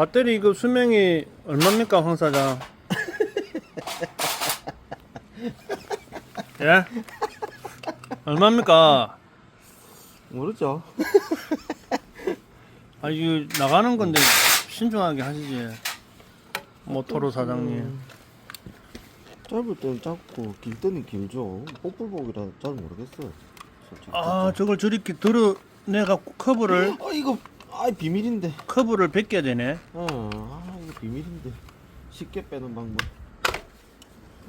배터리 이거 수명이 얼마입니까 황 사장? 예? 얼마입니까? 모르죠. 아 이거 나가는 건데 신중하게 하시지. 모토로 사장님. 음, 짧을 때는 짧고 길 때는 길죠. 뽀글복이라 잘 모르겠어요. 솔직히. 아 저걸 저렇게 드러내갖고 커브를 아 이거 아 비밀인데. 커브를 벗겨야 되네. 어, 아 이거 비밀인데. 쉽게 빼는 방법.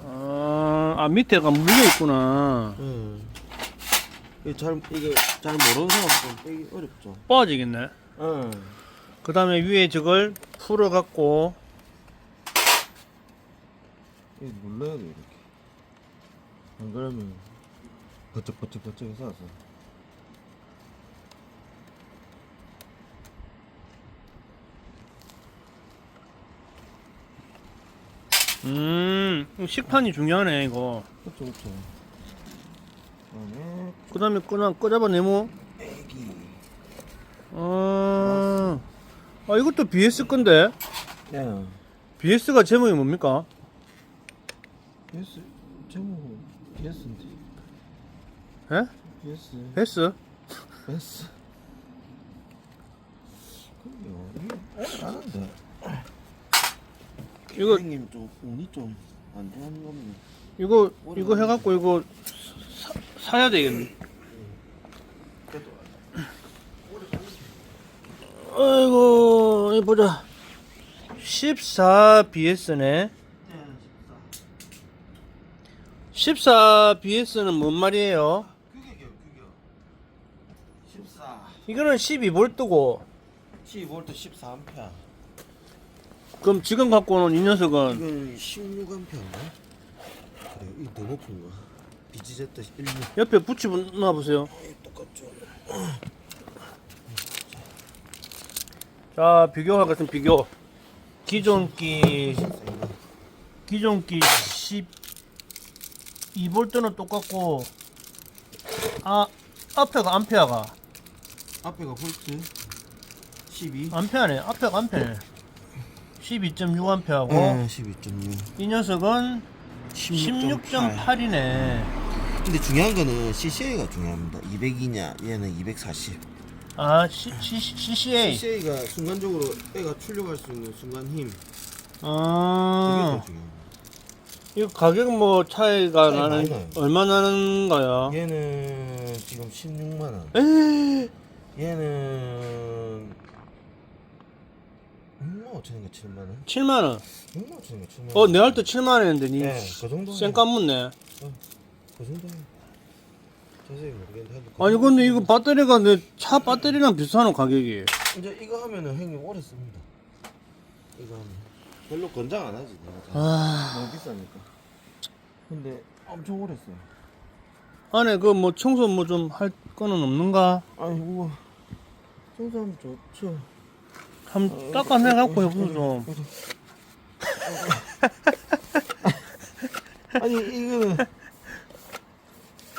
아, 아 밑에가 물려 있구나. 예. 이게 잘 이게 잘 모르는 사람 좀 빼기 어렵죠. 빠지겠네. 예. 그 다음에 위에 저걸 풀어갖고 이거 눌러야 돼 이렇게. 안 그러면 버쩍 버쩍 버쩍 해서 와서. 음 식판이 중요하네 이거. 그렇죠 그렇죠. 그다음에 그 다음에 끄나 끄잡아 네모. 빼기. 아, 아 이것도 BS 건데 예. BS가 제목이 뭡니까? BS 제목 BS인데. 예? BS. 베스? BS. 그럼요. 이거 아는데. 이거 선생님 좀 운이 좀 안 좋은 겁니다. 이거 이거 해갖고 이거 사, 사야 되겠네. 아이고 이 보자. 14 BS네. 14 BS는 뭔 말이에요? 규격이요 규격. 14. 이거는 12V고 12V 14A. 그럼 지금 갖고 오는 이 녀석은 이건 16A인가? 그래요. 이거 더 높은가? BGZ 16. 옆에 붙여놔 보세요. 똑같죠. 자 비교하겠습니다. 비교. 기존 기 기존 기 12V는 똑같고 아 앞에가 암페어가 앞에가 볼트 12. 암페어네. 앞에가 암페네. 12.6암페어고 네, 12.6. 이 녀석은 16.8이네. 근데 중요한 거는 CCA가 중요합니다. 200이냐, 얘는 240. 아 C, C, CCA. CCA가 순간적으로 애가 출력할 수 있는 순간 힘. 그게 아더 중요합니다. 이거 가격 뭐 차이가 차이 많이 나는 나요. 얼마 나는가요? 얘는 지금 16만 원. 에이, 얘는 6만 5천인가 7만 원? 7만 원. 6만 5천인가 7만 원? 어, 내할때 7만 원인데 니 네, 그 정도. 쌩 까 묻네. 그 정도. 자세히 모르겠는데. 그 아니 근데 이거. 배터리가 내 차 배터리랑 비슷하노 가격이. 이제 이거 하면은 형님 오래 씁니다. 이거 하면 별로 권장 안 하지. 내가 잘. 아 너무 비싸니까. 근데 엄청 오래 써요. 안에 그 뭐 청소 뭐 좀 할 거는 없는가? 아니 우와. 청소하면 좋죠. 한번 닦아내갖고 해보소 좀. 아니 이거는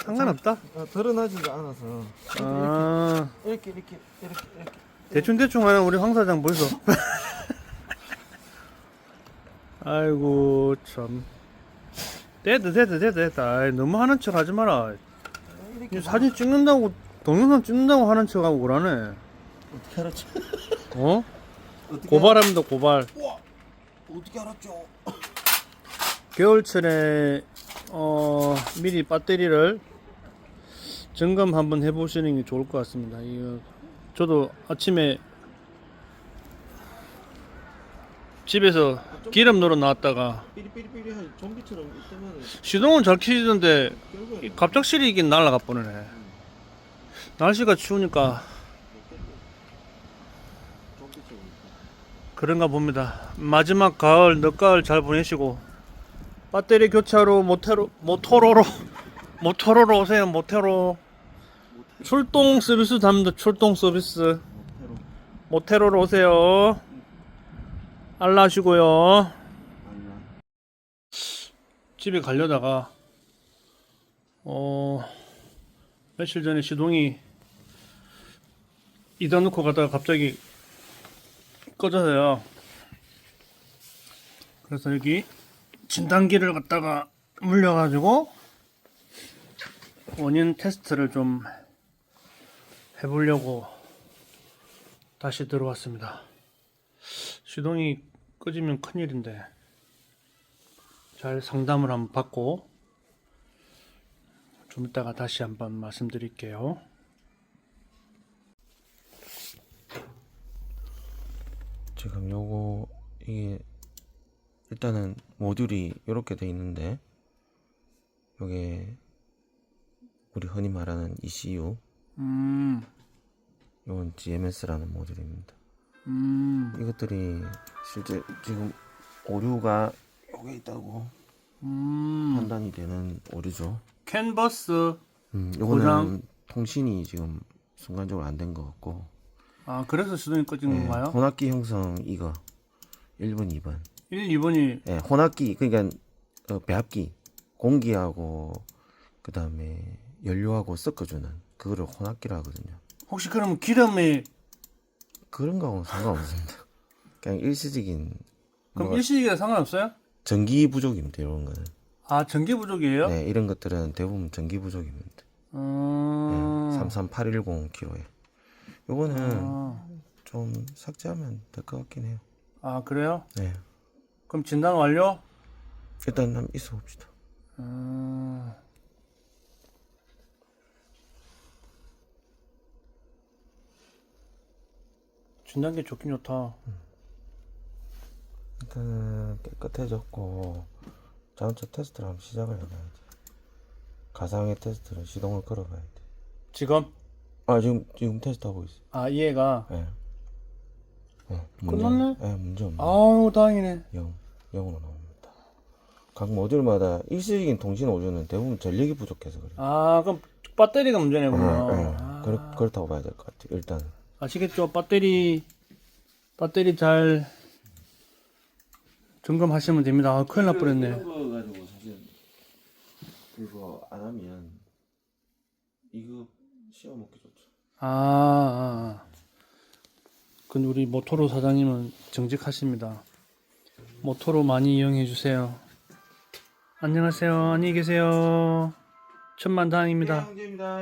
상관없다. 아, 드러나지가 않아서 아 이렇게 이렇게 이렇게 이렇게 대충 대충 하는 우리 황 사장 벌써. 아이고 참. 됐다 됐다 됐다 됐다. 아이, 너무 하는 척 하지 마라. 이렇게 이 사진 찍는다고 동영상 찍는다고 하는 척하고 그러네. 어떻게 알았죠? 어? 어떻게 고발합니다 고발. 우와 어떻게 알았죠? 겨울철에 어 미리 배터리를 점검 한번 해보시는 게 좋을 것 같습니다. 이거 저도 아침에 집에서 기름 넣으러 나왔다가 삐리삐리삐리한 좀비처럼 있다면 시동은 잘 켜지던데 갑작스레 이게 날아가 버리네. 날씨가 추우니까 그런가 봅니다. 마지막 가을, 늦가을 잘 보내시고 배터리 교차로 모테로 모토로로 모토로로 오세요. 모테로 출동 서비스 답니다. 출동 서비스 모테로로 오세요. 알라시고요. 집에 가려다가 어 며칠 전에 시동이 이다 놓고 가다가 갑자기 꺼져서요. 그래서 여기 진단기를 갖다가 물려가지고 원인 테스트를 좀 해보려고 다시 들어왔습니다. 시동이 꺼지면 큰일인데 잘 상담을 한번 받고 좀 이따가 다시 한번 말씀드릴게요. 지금 요거 이게 일단은 모듈이 이렇게 돼 있는데 요게 우리 흔히 말하는 ECU 음, 요건 GMS라는 모듈입니다. 음, 이것들이 실제 지금 오류가 요게 있다고 음. 판단이 되는 오류죠. 캔버스. 음, 고장? 요거는 통신이 지금 순간적으로 안 된 것 같고 아, 그래서 시동이 꺼진 예, 건가요? 혼합기 형성 이거 1번, 2번 1, 2번이 예, 혼합기 그러니까 어, 배합기 공기하고 그 다음에 연료하고 섞어주는 그거를 혼합기라 하거든요. 혹시 그러면 기름이 그런 거하고는 상관없습니다. 그냥 일시적인 그럼 뭐가 일시기가 상관없어요? 전기 부족입니다. 이런 거는 아, 전기 부족이에요? 네, 이런 것들은 대부분 전기 부족입니다. 음. 네, 33810kg에 요거는 아, 좀 삭제하면 될 것 같긴 해요. 아, 그래요? 네, 그럼 진단 완료? 일단 한번 있어 봅시다. 음. 진단기 좋긴 좋다. 일단은 깨끗해졌고 자동차 테스트를 한번 시작을 해봐야지. 가상의 테스트를 시동을 걸어봐야 돼. 지금? 아 지금 지금 테스트 하고 있어. 아, 이해가. 예. 예, 끝났네? 예, 문제 없네. 아우, 다행이네. 영, 영으로 나옵니다. 각 모듈마다 일시적인 통신 오류는 대부분 전력이 부족해서 그래요. 아, 그럼 배터리가 문제네, 그러면. 예, 예. 아. 그렇, 그렇다고 봐야 될 것 같아요. 일단 아시겠죠? 배터리 배터리 잘 점검하시면 됩니다. 아, 큰일 날 뻔했네. 거 가지고 사실 그거 안 하면 이거 씌워 먹기 좋죠. 아, 아, 아. 근데 우리 모토로 사장님은 정직하십니다. 모토로 많이 이용해 주세요. 안녕하세요. 안녕히 계세요. 천만 다행입니다. 형제입니다.